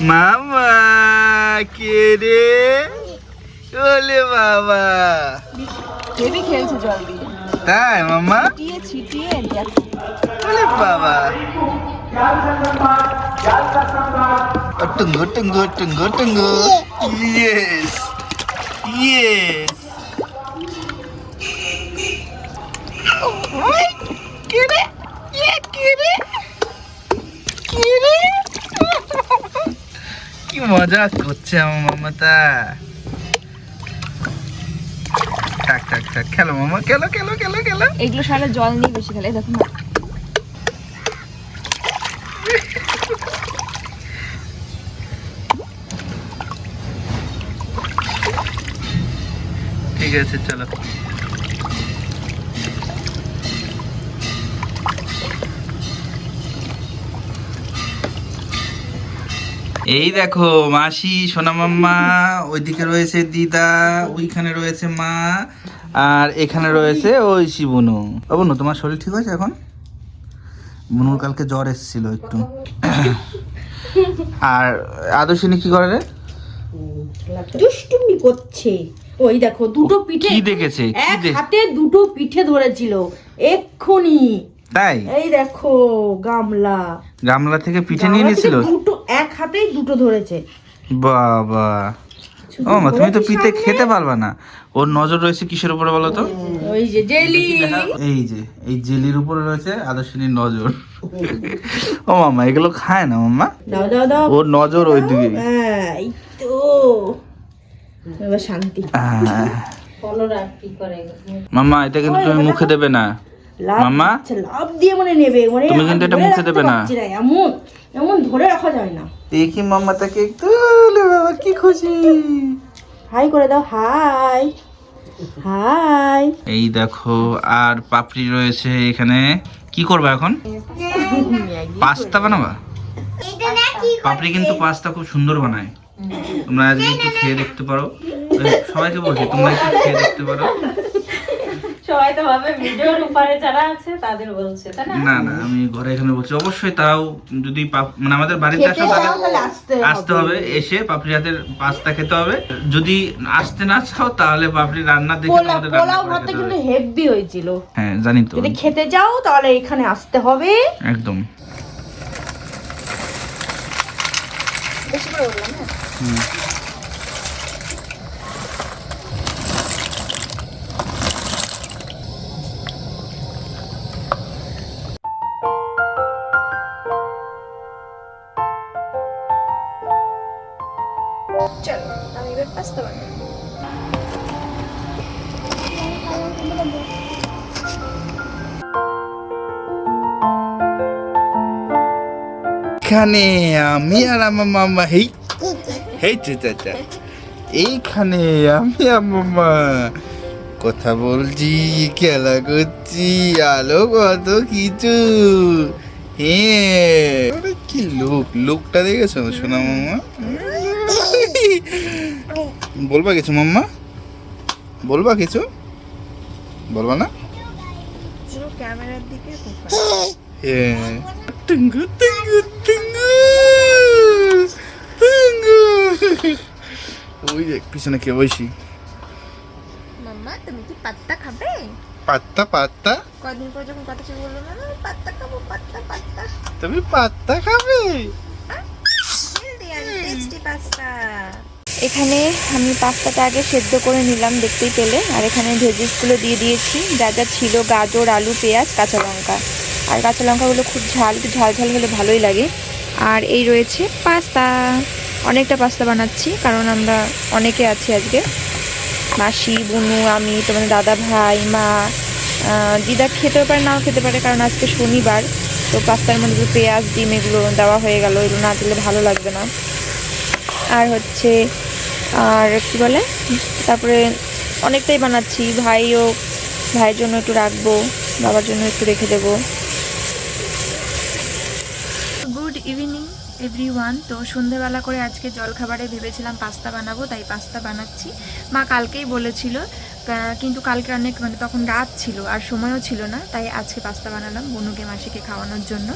মামা কে রে ওলে বাবা বেবি খেলছে জল দিয়ে তাই মামা ছিটিয়ে ছিটিয়ে দেখ ওলে বাবা টুঙ্গো টুঙ্গো টুঙ্গো টুঙ্গো ইয়েস ইয়েস কে রে ইয়ে কে রে কে রে কি মজা করছে আমার মামাটা থাক থাক থাক খেলো মামা খেলো খেলো খেলো খেলো। এগুলো সারা জল নিয়ে বেশি খেলে দেখো না ঠিক আছে চলো। এই দেখো মাসি সোনা মাম্মা ওইদিকে রয়েছে দিদা ওইখানে রয়েছে মা আর এখানে রয়েছে ওই শিবনু। ও বনু তোমার শরীর ঠিক আছে এখন? বনুর কালকে জ্বর এসেছিল একটু। আর আদর্শিনী কি করে রে? দুষ্টুমি করছে। ওই দেখো দুটো পিঠে কি দেখেছে? এক হাতে দুটো পিঠে ধরেছিল। এক্ষুনি তাই? এই দেখো গামলা। গামলা থেকে পিঠে নিয়ে নিয়েছিল? দুটো এক হাতেই দুটো ধরেছে। বাবা। ও মা তুমি তো পিঠে খেতে পারবা না। ওর নজর রয়েছে কিসের উপরে বলো তো? ওই যে জেলি। এই যে এই জেলির উপরে রয়েছে আদর্শিনীর নজর। ও মামা এগুলো খায় না মাম্মা দাও দাও দাও। ওর নজর ওই দিকে হ্যাঁ, এই তো। শান্তি। মাম্মা এটা কিন্তু তুমি মুখে দেবে না। লাভ মাম্মা? দিচ্ছে, লাভ দিয়ে মানে নেবে মানে তুমি কিন্তু এটা মুখে দেবে না। এমন এমন ধরে রাখা যায় না। দেখি মাম্মা তাকে একটু বাবা কি খুশি? হাই করে দাও হাই হাই। এই দেখো আর পাপড়ি রয়েছে এখানে। কি করবা এখন? পাস্তা বানাবা? পাপড়ি কিন্তু পাস্তা খুব সুন্দর বানায়। তোমরা আজকে একটু খেয়ে দেখতে পারো। সবাইকে বলছি তোমরা একটু খেয়ে দেখতে পারো। সবাই তো ভাবে ভিডিওর উপরে যারা আছে তাদের বলছে তাই না? না না আমি ঘরে এখানে বলছি অবশ্যই তাও যদি পাপ- মানে আমাদের বাড়িতে আসো তাহলে আসতে হবে। এসে পাপড়ি হাতের পাস্তা খেতে হবে। যদি আসতে না চাও তাহলে পাপড়ি রান্না দেখে রান্না পোলাও করে ভাতটা কিন্তু হেভি হয়েছিল। হ্যাঁ জানি তো। যদি খেতে যাও তাহলে এখানে আসতে হবে। একদম। চলো আমি এবার পাস্তা বানাবো। এখানে আমি আর আমার মামা হেই। হেই চাচা এইখানে আমি আর মামা কথা বলছি খেলা করছি আলো কত কিছু। হ্যাঁ। কি লোক লোকটা দেখেছ? শোনা মামা বলবা কিছু মাম্মা? বলবা কিছু? বলবা না? পুরো ক্যামেরার দিকে টুঙ্গু টুঙ্গু টুঙ্গু টুঙ্গু ওই দেখ পিছনে কে বসি মাম্মা তুমি কি পাত্তা খাবে? পাত্তা পাত্তা? কদিন পর যখন কথা বলল না পাত্তা খাব পাত্তা পাত্তা। তুমি পাত্তা খাবে টেস্টি পাস্তা এখানে আমি পাস্তাটা আগে সেদ্ধ করে নিলাম, দেখতেই পেলে। আর এখানে ভেজিসগুলো দিয়ে দিয়েছি। যা যা ছিল, গাজর, আলু, পেঁয়াজ, কাঁচা লঙ্কা। আর কাঁচা লঙ্কাগুলো খুব ঝাল ঝাল ঝাল হলে ভালোই লাগে। আর এই রয়েছে পাস্তা। অনেকটা পাস্তা বানাচ্ছি, কারণ আমরা অনেকে আছি আজকে। মাসি, বুনু, আমি, তোমাদের দাদা ভাই, মা দিদা খেতেও পারে, নাও খেতে পারে, কারণ আজকে শনিবার। তো পাস্তার মধ্যে পেঁয়াজ, ডিম, এগুলো দেওয়া হয়ে গেল। এগুলো না দিলে ভালো লাগবে না। আর হচ্ছে আর কি বলে? তারপরে অনেকটাই বানাচ্ছি। ভাইও, ভাইয়ের জন্য একটু রাখব, বাবার জন্য একটু রেখে দেবো। গুড ইভিনিং এভরি ওয়ান তো সন্ধেবেলা করে আজকে জলখাবারে ভেবেছিলাম পাস্তা বানাবো, তাই পাস্তা বানাচ্ছি। মা কালকেই বলেছিল কিন্তু কালকে অনেক মানে তখন রাত ছিল আর সময়ও ছিল না, তাই আজকে পাস্তা বানালাম বনুকে, মাসিকে খাওয়ানোর জন্য।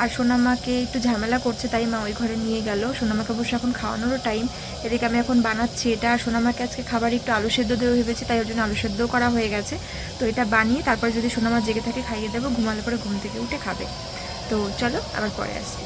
আর সোনামাকে একটু ঝামেলা করছে, তাই মা ওই ঘরে নিয়ে গেল। সোনামাকে অবশ্য এখন খাওয়ানোরও টাইম এদিকে আমি এখন বানাচ্ছি এটা। আর সোনামাকে আজকে খাবার একটু আলু সেদ্ধ দেওয়া ভেবেছি, তাই ওর জন্য আলু সেদ্ধও করা হয়ে গেছে। তো এটা বানিয়ে তারপর যদি সোনামা জেগে থাকে, খাইয়ে দেবো, ঘুমালে পরে ঘুম থেকে উঠে খাবে। তো চলো, আবার পরে আসছি।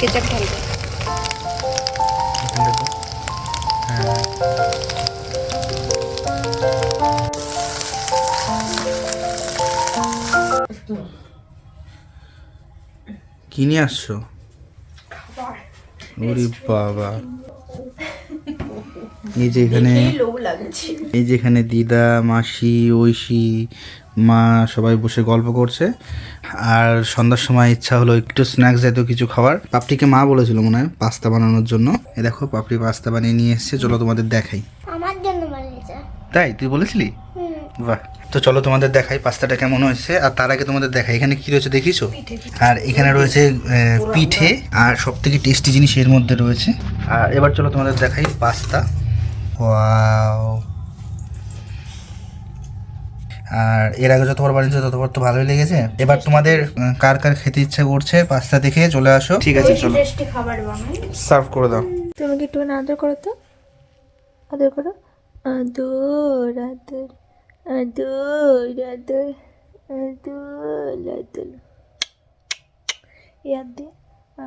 কেচাপ ঢালবো। কি নিয়ে আসছো? ওরে বাবা। এই যে এখানে এই যে এখানে দিদা মাসি ঐশী মা সবাই বসে গল্প করছে। আর সন্ধ্যার সময় ইচ্ছা হলো একটু স্ন্যাক্স জাতীয় কিছু খাবার পাপড়িকে মা বলেছিল মনে হয় পাস্তা বানানোর জন্য। এ দেখো পাপড়ি পাস্তা বানিয়ে নিয়ে এসেছে। চলো তোমাদের দেখাই। আমার জন্য বানিয়েছে। তাই? তুই বলেছিলি? বাহ। তো চলো তোমাদের দেখাই পাস্তাটা কেমন হয়েছে। আর তার আগে তোমাদের দেখাই এখানে কি রয়েছে দেখিছো আর এখানে রয়েছে পিঠে। আর সব থেকে টেস্টি জিনিস এর মধ্যে রয়েছে। আর এবার চলো তোমাদের দেখাই পাস্তা। ওয়াও। আর এর আগে যতবার বানিয়েছো ততবার তো ভালোই লেগেছে। এবার তোমাদের কার কার খেতে ইচ্ছে করছে পাস্তা দেখে চলে আসো। ঠিক আছে চলো। টেস্টি খাবার বানাই সার্ভ করে দাও। তুমি কি একটু আদর করো তো? আদর করো? আদর আদর আদর আদর আদর আদর। ইয়াদ দে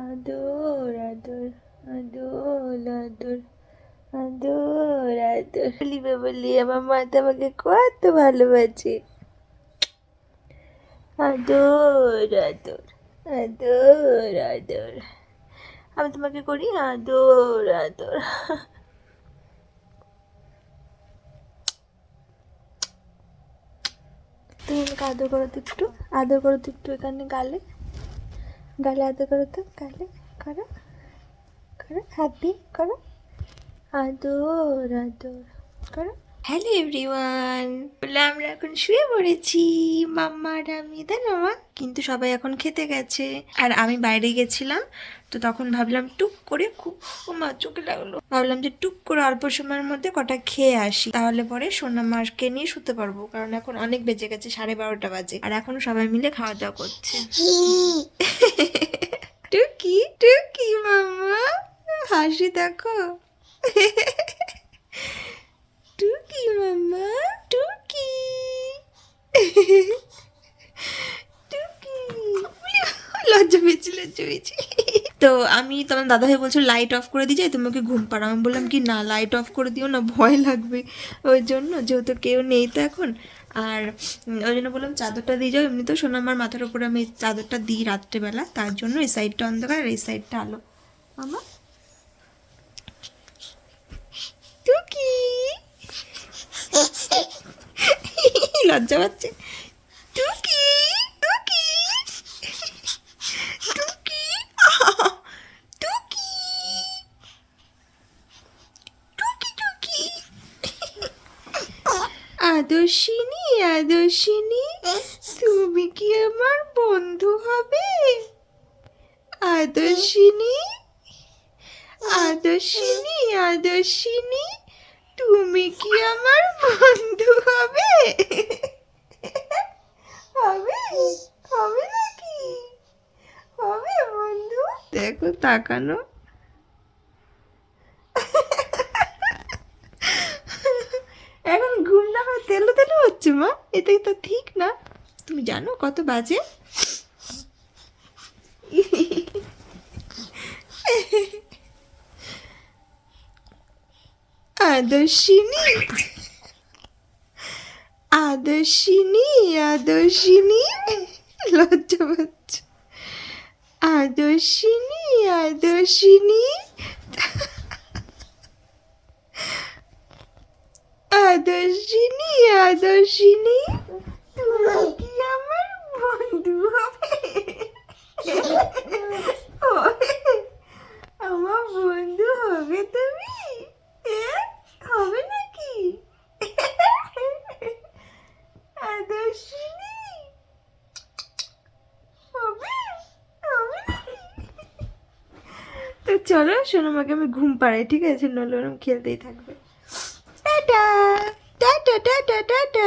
আদর আদর আদর আদর। আদর আদর বলি আমার মা তো আমাকে কত ভালোবাসে আদর আদর আদর আদর আমি তোমাকে করি আদর আদর তুমি আমাকে আদর করো তো একটু আদর করো তো একটু এখানে গালে গালে আদর করো তো গালে করো করো হ্যাপি করো আদর আদর। করো। হ্যালো এভরিওয়ান বলে আমরা এখন শুয়ে পড়েছি। মাম্মা আর আমি তাই না মা? কিন্তু সবাই এখন খেতে গেছে। আর আমি বাইরে গেছিলাম তো তখন ভাবলাম টুক করে খুব মা চোখে লাগল। ভাবলাম যে টুক করে অল্প সময়ের মধ্যে কটা খেয়ে আসি। তাহলে পরে সোনা মাসকে নিয়ে শুতে পারব কারণ এখন অনেক বেজে গেছে সাড়ে বারোটা বাজে। আর এখন সবাই মিলে খাওয়া দাওয়া করছে। টুকি টুকি মাম্মা। হাসি দেখো। টুকি মাম্মা টুকি টুকি লজ্জা পেয়েছি লজ্জা পেয়েছি। তো আমি তোমার দাদা ভাই বলছো লাইট অফ করে দিয়ে যাই, তোমাকে ঘুম পাড়াও। আমি বললাম, কি না লাইট অফ করে দিও না, ভয় লাগবে। ওই জন্য, যেহেতু কেউ নেই তো এখন। আর ওই জন্য বললাম, চাদরটা দিয়ে যাও। এমনি তো শোনো আমার মাথার উপরে আমি চাদরটা দিই রাত্রেবেলা, তার জন্য এই সাইডটা অন্ধকার আর এই সাইডটা আলো। মামা টুকি লজ্জা পাচ্ছে। টুকি টুকি টুকি টুকি টুকি টুকি। আদর্শিনী আদর্শিনী, তুমি কি আমার বন্ধু হবে? আদর্শিনী আদর্শিনী আদর্শিনী। তুমি কি আমার বন্ধু হবে? হবে? হবে নাকি? হবে বন্ধু? দেখো তাকানো। এখন ঘুম না হয় তেলো তেলো হচ্ছে মা। এটাই তো ঠিক না। তুমি জানো কত বাজে? আদর্শিনী আদর্শিনী আদর্শিনী লজ্জা পাচ্ছে আদর্শিনী আদর্শিনী আদর্শিনী আদর্শিনী তুমি কি আমার বন্ধু হবে হবে? আমার বন্ধু হবে তুমি এ? হবে নাকি আদর্শিনী হবে হবে নাকি তো চলো সোনামাকে আমি ঘুম পাড়াই, ঠিক আছে? নলে ওরম খেলতেই থাকবে। Tata tata tata tata!